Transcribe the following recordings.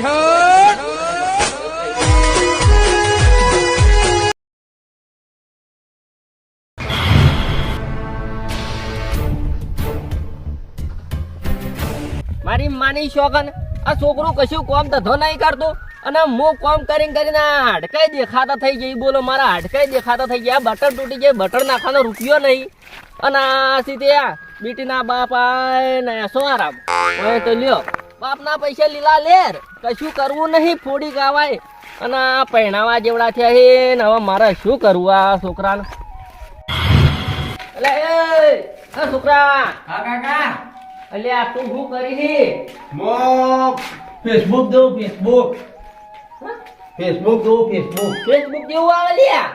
મારી માની શોખન આ છોકરો કશું કોમ ધંધો નહીં કરતો અને હું કોમ કરીને કરીને હાડકાઈ દેખાતા થઈ ગઈ બોલો મારા હાડકાઈ દેખાતા થઈ ગયા, બટર તૂટી ગયા બટર નાખવાનો રૂપિયો નહીં. અને આ સીધે આ બીટીના બાપ આય ને શું આરામ? તો લ્યો. બાપના પૈસા લીલા લેર. કશું કરવું નહીં ફોડી ગાવાય. અને આ પહેણાવા જેવડા થયા છે. ને હવે મારે શું કરવું આ છોકરાને? એટલે એ છોકરા. હા કાકા. અલ્યા તું શું કરી હી મો ફેસબુક દો ફેસબુક. ફેસબુક દો ફેસબુક. ફેસબુક જેવું આવે લ્યા.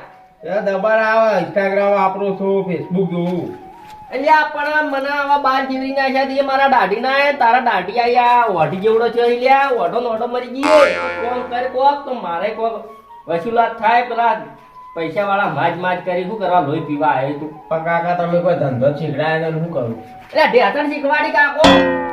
એ દબાણ આવે ઇન્સ્ટાગ્રામ વાપરું છું ફેસબુક જોવું અલ્યા પણ મને આવા બાર જીવી નાખ્યા એ મારા દાઢી ના તારા દાઢી આયા ઓઢી જેવડો છે લ્યા ઓઢો નોઢો મરી ગયો. કોણ કરે કોક તો મારે કોક વસૂલાત થાય પેલા પૈસા વાળા માજ માજ કરી શું કરવા લોહી પીવા આવે તું? પણ કાકા તમે કોઈ ધંધો શીખડાય ને શું કરું? એટલે ઢેસણ શીખવાડી કાકો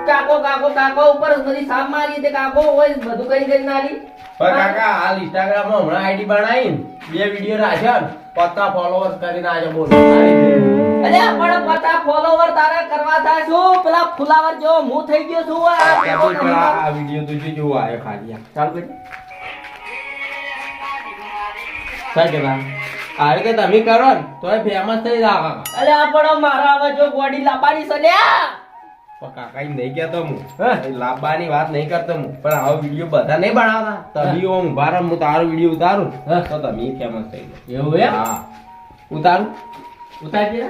કાકો કાકો કાકો ઉપર બધી સાપ મારી તે કાકો હોય બધું કરી કરી નાની પણ કાકા હાલ ઇન્સ્ટાગ્રામમાં હમણાં આઈડી બનાવી બે વીડિયો રાખ્યા ને પત્તા ફોલોઅર્સ કરીને આજે બોલો અરે પણ પતા ફોલોવર તારા કરવા થાય શું? પેલા ફુલાવર જેવો હું થઈ ગયો છું આ આ વિડિયો તો જોજો આવ્યો ખાલી ચાલ ચાલુ કરી શું આ રીતે તમે કરો ને તોય ફેમસ થઈ જાવ કાકા. અરે આ પણ મારા હવે જો બોડી લાવવાની છે લ્યા કાકા નહીં કહેતો હું. હા. એ લાંબાની વાત નહીં કરતો હું. પણ આવો વીડિયો બધા નહીં બનાવતા. તમે ઓમ ઊભા હું તારો વીડિયો ઉતારું. તો તમે ફેમસ થઈ જાવ એવું એમ? હા. ઉતારું. ઉતારી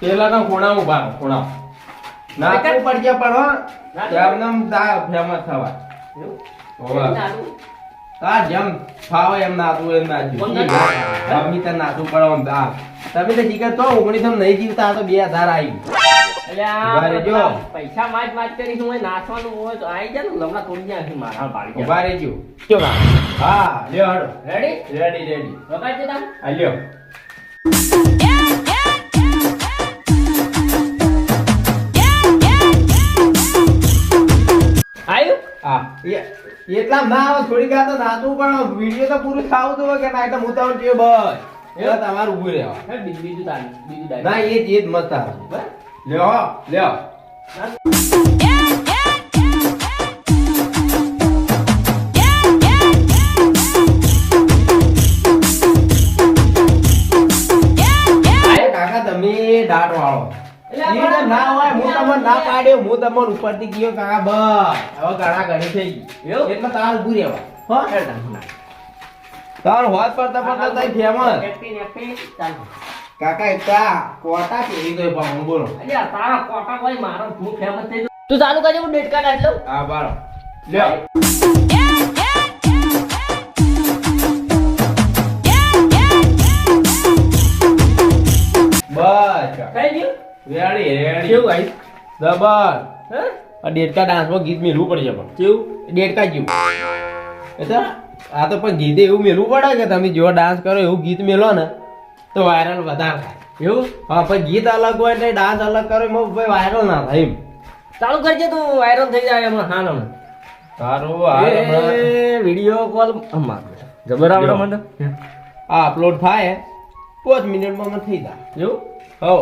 પેલા તો ખૂણા ઊભા ખૂણા ના એક જ- તો પડશે પણ હો તા ફેમસ થવા. નાનું. જેમ ફાવે એમ નાતું એમ નાચું? મમ્મી તને નાતું પડે એમ દા તમે તો શીખર તો ઓગણીસો નહીં જીવતા તો બે હજાર આવી પૈસા માજ માજ કરી હું હોય હોય તો આઈ જાય ને લમણા તોડી જાય મારા જાય ઊભા રહેજો. હા લ્યો હડો રેડી રેડી રેડી વગાડ દે આ લ્યો. એટલા ના આવે થોડી વાર તો નાતું પણ વીડિયો તો પૂરું થાવું તો હોય કે ના એટલે હું તો કે બસ. એટલે તમારું ઊભું રહેવા હે, બીજું બીજું તાન બીજું ના એ જ એ જ મત આવે. લ્યો લ્યો. ના હું તમને ઉપરથી ગયો કાકા બસ. હવે ઘણા ઘણી થઈ ગઈ. એટલે તાર ઊભું રહેવા. હો. તાર હોત પડતા પડતા તઈ ફેમસ. કાકા એકતા કોટા કેવી તો પાઉં બોલો. અલ્યા, તારા કોટા કોઈ મારો હું ફેમસ થઈ. તું ચાલુ કરજે હું ડેટ કાર્ડ આટલો હા બારો. લ્યો. બસ. કઈ ગયું? Ready ready. કેવું આયુ? જબર હે? આ ડેડકા ડાન્સમાં ગીત મેળવું પડશે પણ. કેવું? ડેડકા જેવું એટલે આ તો પણ ગીતે એવું મેળવું પડે કે તમે જેવો ડાન્સ કરો એવું ગીત મેલો ને તો વાયરલ વધારે થાય. એવું? હા પણ ગીત અલગ હોય એટલે ડાન્સ અલગ કરો એમાં ભાઈ વાયરલ ના થાય એમ. ચાલુ કરજે તું વાયરલ થઈ જાય એમાં. હા ના તારો આ વીડિયો કોલ જબર આવડે મને? આ અપલોડ થાય. પાંચ મિનિટમાં થઈ જાય. એવું? હો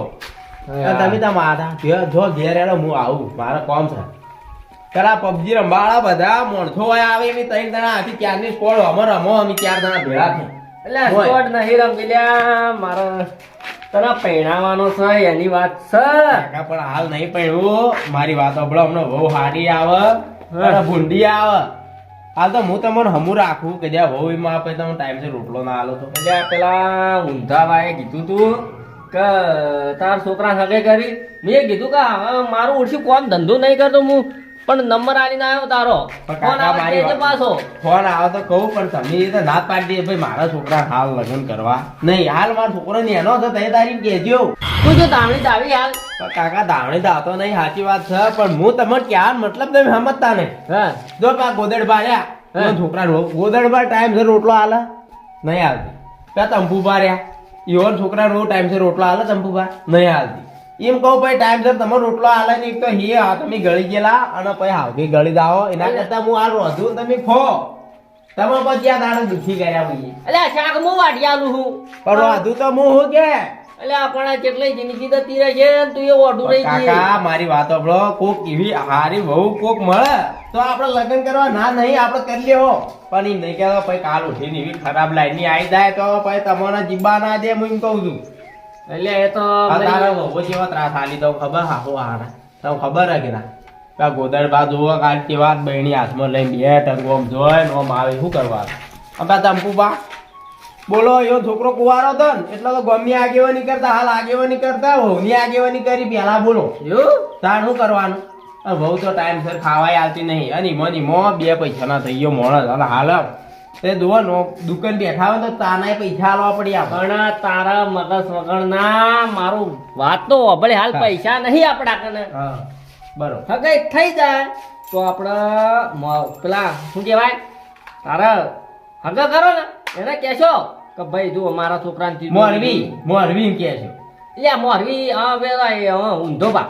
તમે તો માથા જો જો ઘેર હેડો હું આવું મારે કોમ છે. પેલા પબજી રંબાળા બધા મોણસો આવે એમ ત્રણ જણા આખી ચારની સ્કોડ અમે રમો અમે ચાર જણા ભેળા થઈ એટલે સ્કોડ નહીં રમી મારો તને પહેણાવાનો છે એની વાત છે. કાકા પણ હાલ નહીં પણ મારી વાત સાંભળો હમણાં બહુ હાડી આવે. ભૂંડી આવે. હાલ તો હું તમને હમું રાખું કે જ્યાં વહુ એમાં આપે તમે ટાઈમ છે રોટલો ના આલો તો. પેલા ઊંધા ભાઈએ કીધું તું કે તાર છોકરા સગે કરી. મેં કીધું કે મારું ઓછું કોમ ધંધો નહીં કરતો હું. પણ નંબર આલીને આવ્યો તારો. ફોન આવે છે પાછો? ફોન આવે તો કહું પણ તમે તો ના પાડી દે. ભાઈ મારા છોકરા હાલ લગ્ન કરવા. નહીં હાલ મારો છોકરો નેનો તો તે તારી કહેજો. તું જો દાવણી દાવી હાલ. કાકા દાવણી દાતો નહીં સાચી વાત છે. પણ હું તમને ક્યાં મતલબ તમે સમજતા ને હા. જો કા ગોદડ હે. છોકરા ગોદડ ગોદડબા ટાઈમ છે રોટલો હાલે નહીં હાલતી ત્યાં તંબુ રહ્યા ઈવન છોકરા રોજ ટાઈમ છે રોટલો હાલે ચંપુભા? નહીં હાલતી. એમ કહું ભાઈ ટાઈમસર તમે રોટલો આલે ને એક તો હે આ તમે ગળી ગયેલા અને પછી હાવથી ગળી દાવો એના કરતા હું આ રોધું તમે ખો. તમે પછી આ દાડો દુખી ગયા પછી એટલે શાક હું આલું છું પણ રોધું તો હું હું કે? એટલે આપણા કેટલી જિંદગી તો તીરે છે તું એ ઓઢું રહી કાકા મારી વાત સાંભળો કોક એવી હારી બહુ કોક મળે તો આપણે લગ્ન કરવા ના નહીં આપણે કરી લેવો પણ એમ નહીં કહેતો પછી કાલ ઉઠીને એવી ખરાબ લાઈનની આવી જાય તો પછી તમને જીબા ના દે હું એમ કહું છું. એટલે એ તો તારા મારી- જેવો ત્રાસ આલી તો ખબર? હા ખબર હે કે ના? આ બા બાજુ કાઢતી કેવા બહેની હાથમાં લઈને બે ટંગો આમ જોય ને આમ આવે શું કરવા અમે તંપુ બા? બોલો એવો છોકરો કુવારો હતો ને? એટલે તો ગમી આગેવાની કરતા હાલ આગેવાની કરતા વહુની આગેવાની કરી પેલા બોલો. એવું? તાર શું કરવાનું? વહુ તો ટાઈમસર ખાવાય આવતી નહીં. અને ઈમો મો ઈમો બે પૈસાના થઈ ગયો મોણસ અને હાલ. તે દુઓ નો દુકાન બેઠા હોય તો તાના પૈસા આલવા પડી આપણે. પણ તારા મગજ વગરના મારું વાત તો ભલે હાલ પૈસા નહીં આપણા કને હા બરોબર. હગાઈ થઈ જાય તો આપણે પેલા શું કહેવાય? તારા હગા કરો ને. એને કહેશો. કે ભાઈ જો મારા છોકરાને મોરવી મોરવી એમ કે છે. લે મોરવી હા પેલા એ, હા, ઊંધો બા.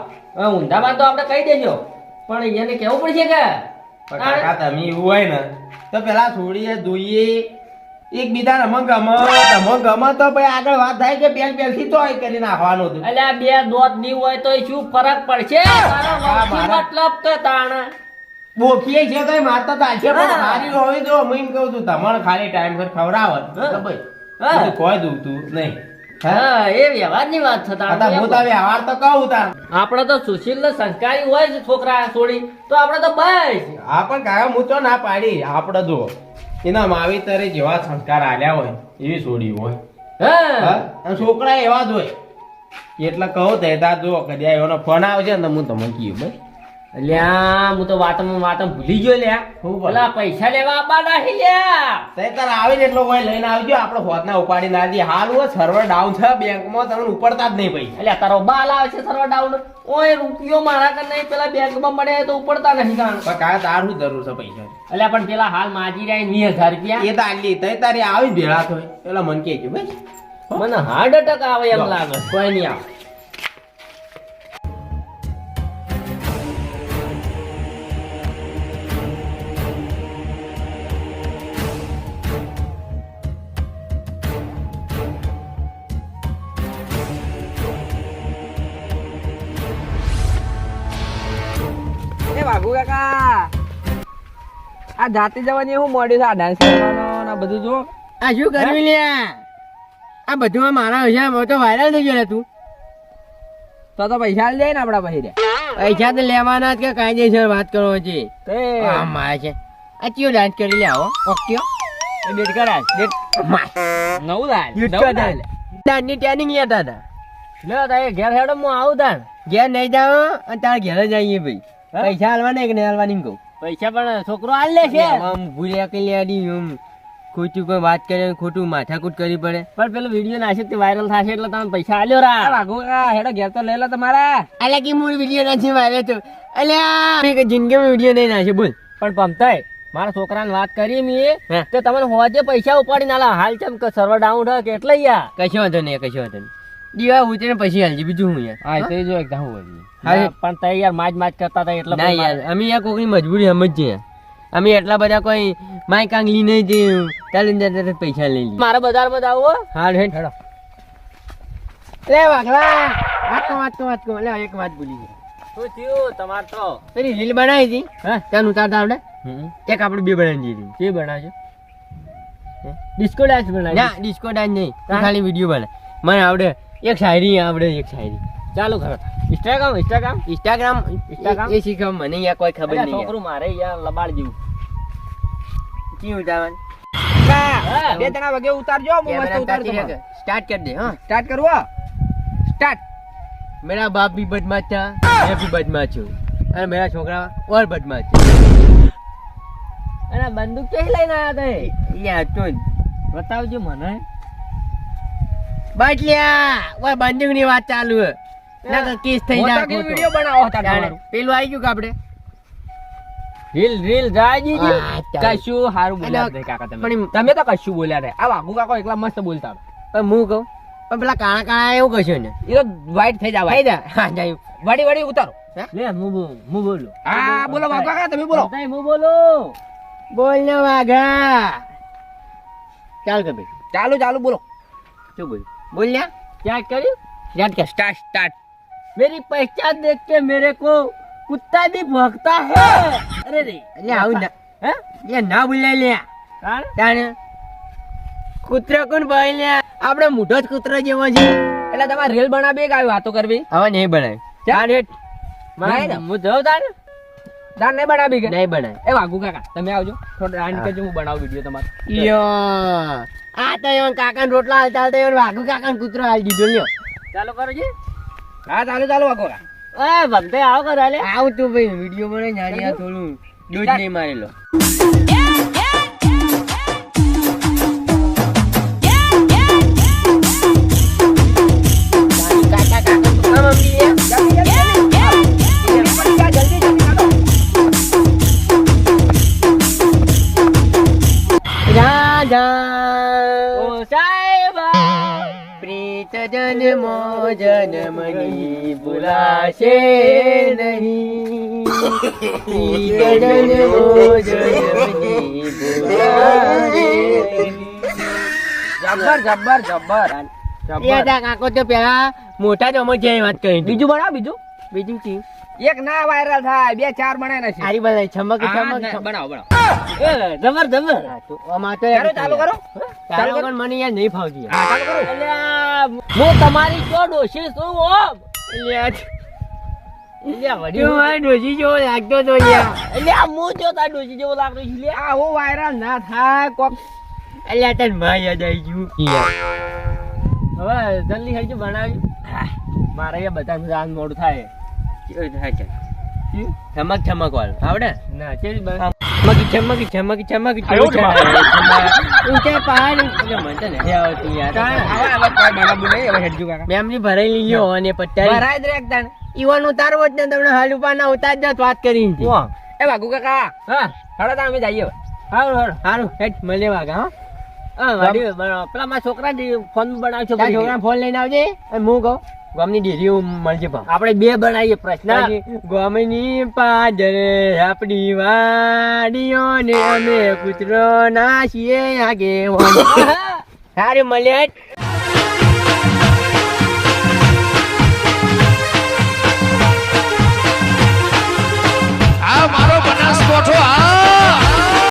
ઊંધા બા તો આપણે કહી દેજો. પણ એને કેવું પડશે કે પણ કાકા તમે એવું હોય ને તો પેલા છોડીએ જોઈએ એક બીજા રમણ ગમે તમે ગમે તો ભાઈ આગળ વાત થાય કે પેલ પેલથી તો કરી નાખવાનું હતું. એટલે બે દોતની હોય તો શું ફરક પડશે? મતલબ કે તાણ. બોખીએ છે તો મારતા તો હાલશે. પણ. મારી હોય તો હું એમ કહું છું તમારે ખાલી ટાઈમ પર ખવડાવત. ભાઈ હા. કોઈ દુખતું નહીં. હા? એ વ્યવહારની વાત થતા તો હું તો વ્યવહાર તો કહું તા આપણે તો સુશીલ ને સંસ્કારી હોય છે છોકરા છોડી તો આપણે તો બસ. હા પણ કાકા હું તો ના પાડી. આપણે જો એના માવીતરે જેવા સંસ્કાર આલ્યા હોય એવી છોડી હોય. હા? છોકરા એવા જ હોય. એટલે કહું તે જો કદી એનો ફોન આવશે ને હું તમને કહ્યું ભાઈ. અલ્યા હું તો વાતમાં વાતમાં ભૂલી ગયો લ્યા. શું બોલે? પૈસા લેવા આવવાના છે લ્યા. તાર આવે ને એટલો કોઈ લઈને આવજો આપણે હોદના ઉપાડી ના દઈએ. હાલ હોય સર્વર ડાઉન છે બેંકમાં તમને ઉપડતા જ નહીં પૈસા એટલે તારો બાલ આવે છે સર્વ ડાઉન ઓય રૂપિયો મારા કને નહીં પેલા બેંકમાં મળે તો ઉપડતા નહીં કારણ. પણ તાર શું જરૂર છે પૈસા? એટલે પણ પેલા હાલ માજી રહ્યા વીસ હજાર રૂપિયા. એ તો આલી તઈ તારી આવી ભેળા થોય પેલા મન કે ભાઈ. મને હાર્ટ અટેક આવે એમ લાગે કોઈ નહીં આવે. વાઘુ કાકા. આ જાતે જવાની હું મોડ્યું છે આ ડાન્સ કરવાનો બધું જો. આ શું કરવી લે આ? બધું મારા હશે તો વાયરલ થઈ ગયો તું. તો તો પૈસા લે ને આપડા પછી પૈસા તો લેવાના જ કે કાયદેસર વાત કરો છે મારે છે. આ ચિયો ડાન્સ કરી લે આવો? ઓકે એ ડેટ કરાય. બેટ નવું દાલ નવું દાલ ડાન્સની ટ્રેનિંગ લેતા હતા. લે તારે ઘેર હેડો હું આવું તાર. ઘેર નહીં જાવ અને તારા ઘેર જ આવીએ ભાઈ? પૈસા હાલવાના કે નહીં હાલવાની કહું? પૈસા પણ છોકરો હાલ લે છે. આમ ભૂલ્યા કે લેડી આમ ખોટું કોઈ વાત કરે ખોટું માથાકૂટ કરવી પડે. પણ પેલો વીડિયો નાશે તે વાયરલ થશે એટલે તમે પૈસા આલ્યો રા. વાઘુ હેડો ઘેર તો લઈ લો તમારા. અલે કે મૂળ વીડિયો નથી વાયરલ તો અલ્યા. મેં જિંદગીમાં વીડિયો નહીં નાશે બોલ. પણ પમતાય મારા છોકરાને વાત કરી મી. તો તમને હોજે પૈસા ઉપાડી નાલા હાલ ચમ કે સર્વર ડાઉન છે કે એટલે યાર કશો વાંધો નહીં કશો વાંધો નહીં. દીવા ઉતરીને પછી હાલજી બીજું હું યાર? હા તો જો એકદમ હું વળી હા, ના, પણ તે યાર માજ માજ કરતા હતા એટલે ના યાર અમે યાર કોઈ મજબૂરી સમજીએ. અમે એટલા બધા કોઈ માય કાંગલી નહીં જે ચાલી પૈસા લઈ લઈએ મારા બજારમાં જાવું હો. હા હેડ. હેડો. લે વાઘલા વાત વાત વાત લે એક વાત ભૂલી ગયો. શું થયું? તમાર તો પેલી રીલ બનાવી હતી. હા? ત્યાં ઉતારતા આવડે? એક આપણે બે બનાવી દીધી કે બનાવજો. ડિસ્કો ડાન્સ બનાવી ના ડિસ્કો ડાન્સ નહીં. ખાલી વીડિયો બનાવ. મને આવડે એક શાયરી આવડે એક શાયરી. ચાલુ કરો. ઇન્સ્ટાગ્રામ ઇન્સ્ટાગ્રામ ઇન્સ્ટાગ્રામ ઇન્સ્ટાગ્રામ એ શીખવા મને યાર કોઈ ખબર નહીં છોકરું મારે યાર લબાડ જેવું. કી ઉતાવન બે ત્રણ વાગે ઉતારજો હું મસ્ત ઉતારજો સ્ટાર્ટ કરી દે હા. સ્ટાર્ટ કરવો સ્ટાર્ટ મેરા બાપ ભી બદમાશ થા મેં ભી બદમાશ. છું અને મેરા છોકરા ઓર બદમાશ. છે અને બંદૂક કે લઈને આયા તે યાર તો બતાવજો મને. બટલ્યા ઓય બંદૂકની વાત ચાલુ હે. ના તો કેસ થઈ જાય વીડિયો બનાવો હતા તમારું? પેલું આવી ગયું કાપડે રીલ રીલ જાય હા, કશું હારું બોલ્યા નહીં કાકા તમે. તમે તો કશું બોલ્યા નહીં. આ વાઘુ કાકો એકલા મસ્ત બોલતા પણ હું કહું પણ પેલા કાણા કાણા એવું કશું ને એ તો white થઈ જાવ થઈ જાય. હા જાય. વડી વડી ઉતારો. લે હું બોલ હું બોલું. હા બોલો. વાઘુ કાકા તમે બોલો. નહીં હું બોલું. બોલ ને વાઘા. ચાલ કે ભાઈ. ચાલુ ચાલુ બોલો. શું બોલ બોલ ને क्या કર્યું? યાદ કર. Start start. मेरी पहचान देख के मेरे को कुत्ता भी भौंकता है अरे रे એટલે આવું ના હે લે ના બોલાય લે કાણ તાણે કૂતરો કોણ ભાઈ લે આપણે મોઢો જ કૂતરો જેવો છે એટલે તમારે રેલ બનાવી એક આવી વાતો કરવી હવે નહીં બનાય ચાલ હેઠ નહીં ને? હું જાઉં તારે દાન નહીં બનાવી કે નહીં બનાય એ વાઘુ કાકા તમે આવજો થોડો દાન કરજો હું બનાવું વિડીયો તમારો યો આ તો એવન કાકા રોટલા હાલતા હાલતા એવન વાઘુ કાકા કૂતરો હાલ દીધો લ્યો ચાલો કરો જી હા ચાલુ ચાલુ વાઘુ. કાકા એ ભગતે આવો કરો આવું તું ભાઈ વીડિયો બને જાણી થોડું. દૂધ નહીં મારેલો. ભૂલાશે નહીં. પ્રીત જન્મો જન્મની ભૂલાશે નહીં. જબ્બર. જબ્બર જબ્બર. એ કાકો તો પેલા મોટા જમો છે વાત કરી બીજું બનાવો બીજું? બીજું ચી? એક ના વાયરલ થાય બે ચાર બનાય નથી સારી બનાવી છમક છમક બનાવો બનાવો. જબર જબર. હા, તો આમાં તો ચાલો ચાલુ કરો. ચાલુ કરો. મને યાર નહીં ફાવતી. ચાલુ કરો. હું તમારી જો ડોશી છું ઓમ અલ્યા, અલ્યા વડી તું મારી ડોશી જેવો લાગતો તો યાર હું જો તાર ડોશી જેવો લાગતો છું લે. વાયરલ ના થાય કોક અલ્યા તને યાદ આવી ગયું. હવે જલ્દી હજી બનાવી. મારે અહીંયા બધા જાન મોડું થાય. કેવું થાય? છમક છમક વાળું. આવડે? ના કેવી બન ચમકી ચમકી ચમકી ચમકી આવું જ ઊંચે પહાડ મને તો નથી આવડતું યાર. હવે હવે કોઈ બનાવવું નહીં હવે હેડજો કાકા. મેમરી ભરાઈ લીધો અને પટ્ટારી ભરાય જ રે એકદમ ઈવન ઉતારવો જ ને તમને હાલ ના ઉતાર જ વાત કરી. એ વાઘુ કાકા. હા. હળો તો અમે જઈએ. હારું હારું. હારું હેઠ મળે વાગા હા. પેલા મારા છોકરા ફોન બનાવશો તારા છોકરા ફોન લઈને આવજે. અને હું કહું. ગામની ડેરી મળજે ભાવ. આપણે બે બનાવીએ પ્રશ્ન. ગોમની પાદરે આપણી વાડીઓ ને અમે કૂતરો નાસીએ આગે સારું મળે